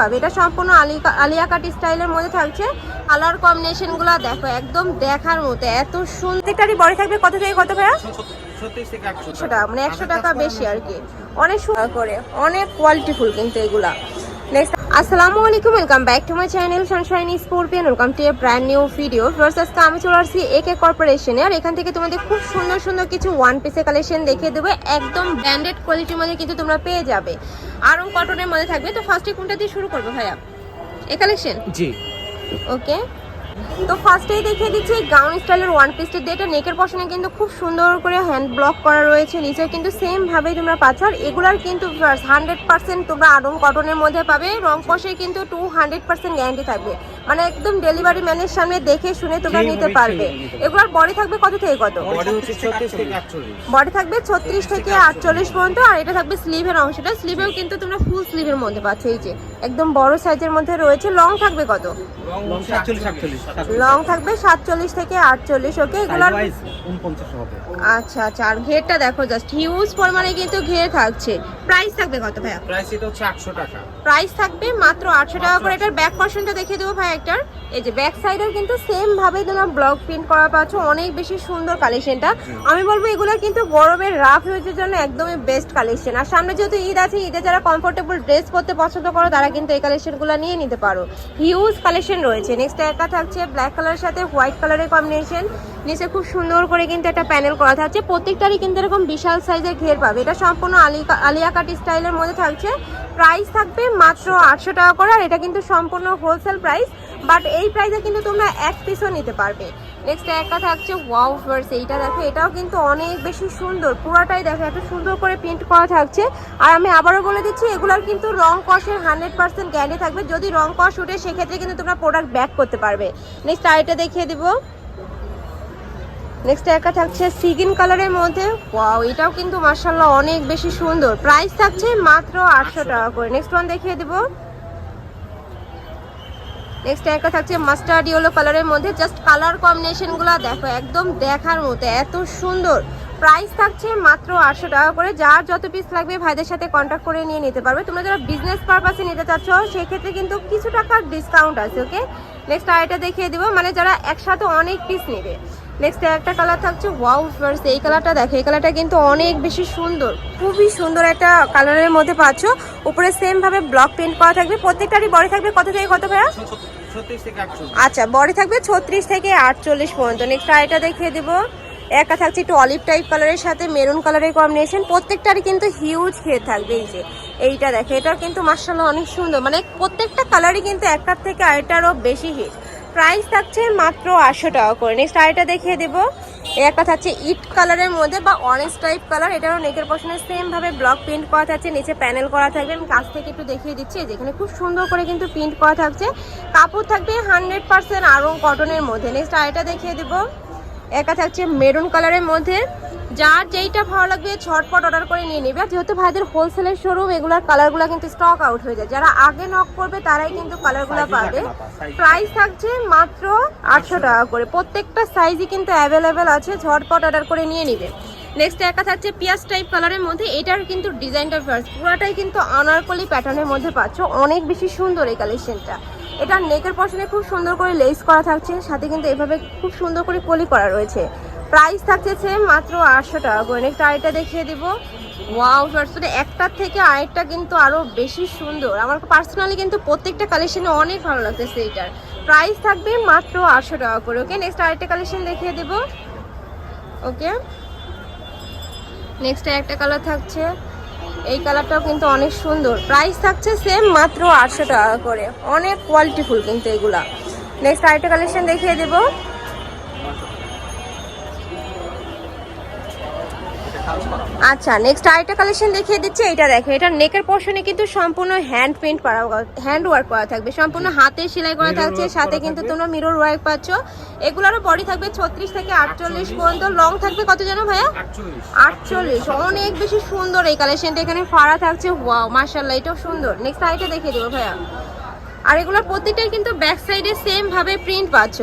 পাবে। এটা সম্পূর্ণ আলিয়া কাট স্টাইলের মধ্যে থাকছে। কালার কম্বিনেশনগুলো দেখো, একদম দেখার মতো, এত সুন্দরটারই বড় থাকবে কত থেকে কত ভাইয়া? টাকা মানে একশো টাকা বেশি আর কি। অনেক সুন্দর করে, অনেক কোয়ালিটিফুল কিন্তু এগুলা। নেক্সট আসসালামু আলাইকুম welcome back to my channel sunshine scorpion welcome to a brand new video first আজকে আমি চলে আসছি একে কর্পোরেশনে আর এখান থেকে তোমাদের খুব সুন্দর সুন্দর কিছু ওয়ান পিসের কালেকশন দেখিয়ে দেবো। একদম ব্র্যান্ডেড কোয়ালিটির মধ্যে কিন্তু তোমরা পেয়ে যাবে। আরও কটনের মধ্যে থাকবে। তো ফার্স্টে কোনটা দিয়ে শুরু করব ভাইয়া? এ কালেকশন জি। ওকে তো ফার্স্টেই দেখিয়ে দিচ্ছি গাউন স্টাইলের ওয়ান পিসটি দিয়ে এটা নেকের পশনে কিন্তু খুব সুন্দর করে হ্যান্ড ব্লক করা রয়েছে। নিচে কিন্তু সেম ভাবেই তোমরা পাচ্ছ। আর এগুলার কিন্তু হান্ড্রেড পার্সেন্ট তোমরা আরম কটনের মধ্যে পাবে। রং কষে কিন্তু টু হান্ড্রেড পার্সেন্ট গ্যারান্টি থাকবে। মানে একদম ডেলিভারি ম্যানের সামনে দেখে শুনে তোমরা নিতে পারবে। এগুলার বডি থাকবে কত থেকে কত? বডি থাকবে ছত্রিশ থেকে আটচল্লিশ। পর্যন্ত আর এটা থাকবে স্লিভের অংশটা স্লিভেও কিন্তু তোমরা ফুল স্লিভের মধ্যে পাচ্ছ। এই যে একদম বড় সাইজের মধ্যে রয়েছে। লং থাকবে কত? লং থাকবে সাতচল্লিশ থেকে আটচল্লিশ ওকে এগুলোর আচ্ছা আচ্ছা। আর ঘেরটা দেখো জাস্ট হিউজ পরিমাণে কিন্তু ঘের থাকছে। প্রাইস থাকবে কত ভাইয়া? প্রাইস এটা হচ্ছে একশো টাকা। প্রাইস থাকবে মাত্র আটশো টাকা করে। এটার ব্যাক পোর্শনটা দেখিয়ে দেবো ভাই একটার। এই যে ব্যাক সাইডেও কিন্তু সেম ভাবে তোমরা ব্লক প্রিন্ট করা পাচ্ছ। অনেক বেশি সুন্দর কালেকশনটা আমি বলব এগুলো কিন্তু গরমের রাফ ইউজের জন্য একদমই বেস্ট কালেকশন আর সামনে যেহেতু ঈদ আছে ঈদে যারা কমফোর্টেবল ড্রেস পরতে পছন্দ করো তারা কিন্তু এই কালেকশনগুলো নিয়ে নিতে পারো। হিউজ কালেকশন রয়েছে। নেক্সট একটা থাকছে ব্ল্যাক কালারের সাথে হোয়াইট কালারের কম্বিনেশন নিচে খুব সুন্দর করে কিন্তু একটা প্যানেল করা থাকছে। প্রত্যেকটারই কিন্তু এরকম বিশাল সাইজের ঘের পাবে। এটা সম্পূর্ণ আলি আলিয়া কাট স্টাইলের মধ্যে থাকছে। প্রাইস থাকবে মাত্র আটশো টাকা করে আর এটা কিন্তু সম্পূর্ণ হোলসেল প্রাইস বাট এই প্রাইসে কিন্তু তোমরা এক পিসও নিতে পারবে। নেক্সট একটা থাকছে ওয়াও ফার্স এইটা দেখো, এটাও কিন্তু অনেক বেশি সুন্দর। পুরাটাই দেখো, এত সুন্দর করে প্রিন্ট করা থাকছে। আর আমি আবারও বলে দিচ্ছি, এগুলোর কিন্তু রং কষের হান্ড্রেড পার্সেন্ট গ্যারান্টি থাকবে। যদি রং কষ উঠে সেক্ষেত্রে কিন্তু তোমরা প্রোডাক্ট ব্যাক করতে পারবে। নেক্সট আরেকটা দেখিয়ে দিবো। নেক্সট একটা থাকছে সিগিন কালারের মধ্যে। ওয়াও এটাও কিন্তু মার্শাল্লাহ অনেক বেশি সুন্দর। প্রাইস থাকছে মাত্র আটশো টাকা করে। নেক্সট ওয়ান দেখিয়ে দিব। নেক্সট একটা থাকছে মাস্টার্ড ইয়েলো কালারের মধ্যে। জাস্ট কালার কম্বিনেশনগুলো দেখো, একদম দেখার মতো, এত সুন্দর। প্রাইস থাকছে মাত্র আটশো টাকা করে। যার যত পিস লাগবে ভাইদের সাথে কন্ট্যাক্ট করে নিয়ে নিতে পারবে। তোমরা যারা বিজনেস পারপাসে নিতে চাচ্ছ, সেক্ষেত্রে কিন্তু কিছু টাকার ডিসকাউন্ট আছে ওকে নেক্সট আরেকটা দেখিয়ে দিব। মানে যারা একসাথে অনেক পিস নেবে। নেক্সট একটা কালার থাকছে ওয়াও ফার্স এই কালারটা দেখো, এই কালারটা কিন্তু অনেক বেশি সুন্দর, খুবই সুন্দর একটা কালারের মধ্যে পাচ্ছ। উপরে সেম ভাবে ব্লক প্রিন্ট করা থাকবে, প্রত্যেকটারই বড় থাকবে কত থেকে কত ভাইয়া আচ্ছা বডি থাকবে ছত্রিশ থেকে আটচল্লিশ পর্যন্ত। নেক্সট আরেকটা দেখিয়ে দিব। একা থাকছে একটু অলিভ টাইপ কালারের সাথে মেরুন কালারের কম্বিনেশন প্রত্যেকটারই কিন্তু হিউজ খেয়ে থাকবে এই যে। এইটা দেখে এটা কিন্তু মার্শাল্লাহ অনেক সুন্দর মানে প্রত্যেকটা কালারই কিন্তু একটার থেকে আরেকটারও বেশি হিট প্রাইস থাকছে মাত্র আটশো টাকা করে। নেক্সট আরেকটা দেখিয়ে দেবো। একটা থাকছে ইট কালারের মধ্যে বা অরেঞ্জ টাইপ কালার এটারও নেকের পশনে সেমভাবে ব্লক প্রিন্ট করা থাকছে, নিচে প্যানেল করা থাকবে। আমি কাছ থেকে একটু দেখিয়ে দিচ্ছি যেখানে খুব সুন্দর করে কিন্তু প্রিন্ট করা থাকছে। কাপড় থাকবে হান্ড্রেড পার্সেন্ট আরং কটনের মধ্যে। নেক্সট আরেকটা দেখিয়ে দেবো। একা থাকছে মেরুন কালারের মধ্যে। যার যেইটা ভালো লাগবে ছটপট অর্ডার করে নিয়ে নেবে। আর যেহেতু ভাইদের হোলসেলের শোরুম এগুলার কালারগুলো কিন্তু স্টক আউট হয়ে যায়। যারা আগে নক করবে তারাই কিন্তু কালারগুলো পাবে। প্রাইস থাকছে মাত্র আটশো টাকা করে। প্রত্যেকটা সাইজই কিন্তু অ্যাভেলেবেল আছে ঝটপট অর্ডার করে নিয়ে নিবে। নেক্সট একটা থাকছে পিয়াজ টাইপ কালারের মধ্যে। এটার কিন্তু ডিজাইনটা ফার্স্ট পুরাটাই কিন্তু আনারকলি প্যাটার্নের মধ্যে পাচ্ছ। অনেক বেশি সুন্দর এই কালেকশনটা এটা নেকের পশনে খুব সুন্দর করে লেস করা থাকছে। সাথে কিন্তু এভাবে খুব সুন্দর করে কলি করা রয়েছে। প্রাইস থাকছে সেম মাত্র আটশো টাকা করে। নেক্সট আরেকটা দেখিয়ে দিব। ওয়াও আসলে একটার থেকে আরেকটা কিন্তু আরও বেশি সুন্দর। আমার পার্সোনালি কিন্তু প্রত্যেকটা কালেকশনে অনেক ভালো লাগতেছে এইটার প্রাইস থাকবে মাত্র আটশো টাকা করে ওকে নেক্সট আরেকটা কালেকশন দেখিয়ে দেব। ওকে নেক্সট একটা কালার থাকছে। এই কালারটাও কিন্তু অনেক সুন্দর। প্রাইস থাকছে সেম মাত্র আটশো টাকা করে। অনেক কোয়ালিটিফুল কিন্তু এগুলা। নেক্সট আরেকটা কালেকশন দেখিয়ে দেবো। আচ্ছা নেক্সট আরেকটা কালেকশন দেখিয়ে দিচ্ছি এটা দেখো এটা নেকের পোর্শনে কিন্তু সম্পূর্ণ হ্যান্ড প্রিন্ট করা হ্যান্ড ওয়ার্ক করা থাকবে সম্পূর্ণ হাতে সেলাই করা থাকছে সাথে কিন্তু তোমরা মিরর ওয়ার্ক পাচ্ছ এগুলোরও বডি থাকবে ছত্রিশ থেকে আটচল্লিশ পর্যন্ত লং থাকবে কত জানো ভাইয়া? আটচল্লিশ। অনেক বেশি সুন্দর এই কালেকশনটা এখানে ফাড়া থাকছে ওয়াও মার্শাল্লাহ এটাও সুন্দর। নেক্সট আইটা দেখিয়ে দেবো ভাইয়া। আর এগুলোর প্রত্যেকটাই কিন্তু ব্যাক সাইডে সেম ভাবে প্রিন্ট পাচ্ছ।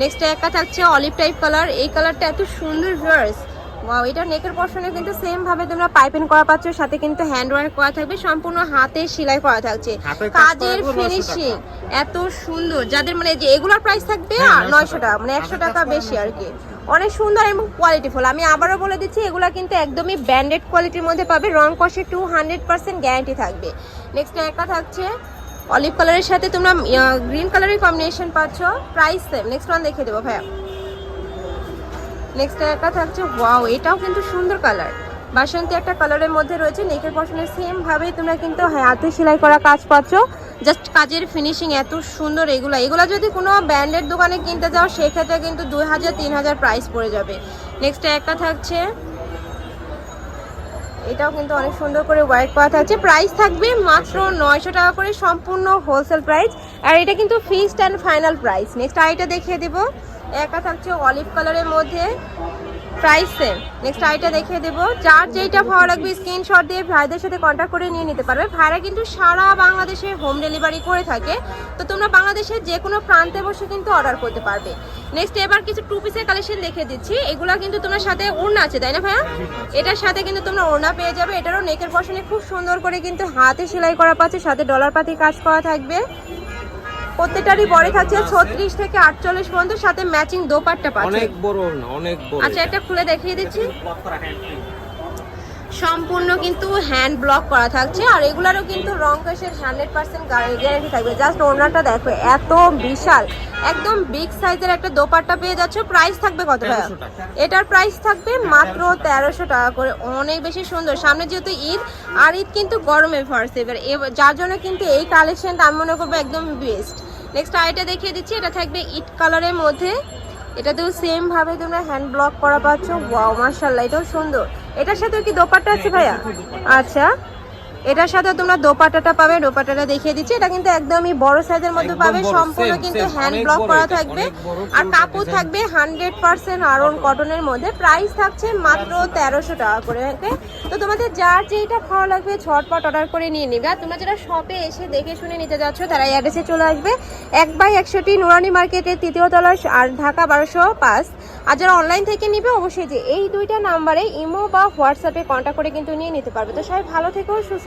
নেক্সট একটা থাকছে অলিভ টাইপ কালার এই কালারটা এত সুন্দর ভিউয়ার্স ওয়াও এটা নেকের পশনে কিন্তু সেম ভাবে তোমরা পাইপিং করা পাচ্ছ সাথে কিন্তু হ্যান্ড ওয়ার্ক করা থাকবে সম্পূর্ণ হাতে সেলাই করা থাকছে। কাজের ফিনিশিং এত সুন্দর। যাদের মানে যে এগুলোর প্রাইস থাকবে হ্যাঁ, 900 নয়শো টাকা। মানে একশো টাকা বেশি আর কি অনেক সুন্দর এবং কোয়ালিটিফুল আমি আবারও বলে দিচ্ছি এগুলো কিন্তু একদমই ব্র্যান্ডেড কোয়ালিটির মধ্যে পাবে। রং কষে টু হান্ড্রেড পার্সেন্ট গ্যারান্টি থাকবে। নেক্সট একটা থাকছে অলিভ কালারের সাথে তোমরা গ্রিন কালারের কম্বিনেশন পাচ্ছ। প্রাইস সেম নেক্সট ওয়ান দেখে দেবো ভাইয়া। নেক্সট একটা থাকছে ওয়াও এটাও কিন্তু সুন্দর কালার বাসন্তী একটা কালারের মধ্যে রয়েছে নেকের পশনের সেম ভাবেই তোমরা কিন্তু হাতে সেলাই করা কাজ পাচ্ছ। জাস্ট কাজের ফিনিশিং এত সুন্দর এগুলো। এগুলো যদি কোনো ব্র্যান্ডের দোকানে কিনতে যাও, সেক্ষেত্রে কিন্তু দুই হাজার, তিন হাজার প্রাইস পড়ে যাবে। নেক্সট একটা থাকছে, এটাও কিন্তু অনেক সুন্দর করে ওয়ার্ক করা থাকছে। প্রাইস থাকবে মাত্র নয়শো টাকা করে, সম্পূর্ণ হোলসেল প্রাইস আর এটা কিন্তু fixed and final price next আইটা দেখিয়ে দেবো। একটা থাকছে অলিভ কালারের মধ্যে প্রাইস নেক্সট আইটা দেখিয়ে দেবো। যার যেইটা ভালো লাগবে স্ক্রিনশট দিয়ে ভাইদের সাথে কন্ট্যাক্ট করে নিয়ে নিতে পারবে। ভাইরা কিন্তু সারা বাংলাদেশে হোম ডেলিভারি করে থাকে। তো তোমরা বাংলাদেশের যে কোনো প্রান্তে বসে কিন্তু অর্ডার করতে পারবে। নেক্সট এবার কিছু টু পিসের কালেকশন দেখিয়ে দিচ্ছি। এগুলা কিন্তু তোমরা সাথে ওড়না আছে, তাই না ভাইয়া? এটার সাথে কিন্তু তোমরা ওড়না পেয়ে যাবে। এটারও নেকের পশনে খুব সুন্দর করে কিন্তু হাতে সেলাই করা পাচ্ছে। সাথে ডলার পাতি কাজ করা থাকবে। প্রত্যেকটারই বডি থাকছে ছত্রিশ থেকে আটচল্লিশ পর্যন্ত সাথে ম্যাচিং দোপাট্টা পাচ্ছে। অনেক বড় না অনেক বড়। আচ্ছা একটা খুলে দেখিয়ে দিচ্ছি। সম্পূর্ণ কিন্তু হ্যান্ড ব্লক করা থাকছে আর এগুলারও কিন্তু রং কাশের হান্ড্রেড পার্সেন্ট গ্যারান্টি থাকবে। জাস্ট ওনারটা দেখো এত বিশাল। একদম বিগ সাইজের একটা দোপাট্টা পেয়ে যাচ্ছ। প্রাইস থাকবে কত ভাইয়া? 1300 টাকা। এটার প্রাইস থাকবে মাত্র তেরোশো টাকা করে। অনেক বেশি সুন্দর। সামনে যেহেতু ঈদ আর ঈদ কিন্তু গরমে ফার্স্ট এবার। এবার- যার জন্য কিন্তু এই কালেকশনটা আমি মনে করব একদম বেস্ট নেক্সট আইটা দেখিয়ে দিচ্ছি। এটা থাকবে ইট কালারের মধ্যে। এটাতেও সেম ভাবে তোমরা হ্যান্ড ব্লক করা পাচ্ছ। ওয়াও মার্শাল্লাহ এটাও সুন্দর। এটার সাথে কি দোপাট্টা আছে ভাইয়া? আচ্ছা। এটার সাথে তোমরা দোপাটাটা পাবে দোপাটাটা দেখিয়ে দিচ্ছি। এটা কিন্তু একদমই বড় সাইজের মধ্যে পাবে সম্পূর্ণ কিন্তু হ্যান্ড ব্লক করা থাকবে। আর কাপড় থাকবে হান্ড্রেড পার্সেন্ট আরন কটনের মধ্যে। প্রাইস থাকছে মাত্র তেরোশো টাকা করে তো তোমাদের যার যেটা ভালো লাগবে ঝটপট অর্ডার করে নিয়ে নিবে। আর তোমরা যারা শপে এসে দেখে শুনে নিতে যাচ্ছ তারা এই অ্যাড্রেসে চলে আসবে। এক বাই একশোটি নুরানি মার্কেটের তৃতীয় তলা আর ঢাকা বারোশো পাঁচ। আর যারা অনলাইন থেকে নিবে অবশ্যই যে এই দুইটা নাম্বারে ইমো বা হোয়াটসঅ্যাপে কন্ট্যাক্ট করে কিন্তু নিয়ে নিতে পারবে। তো সবাই ভালো থেকো সুস্থ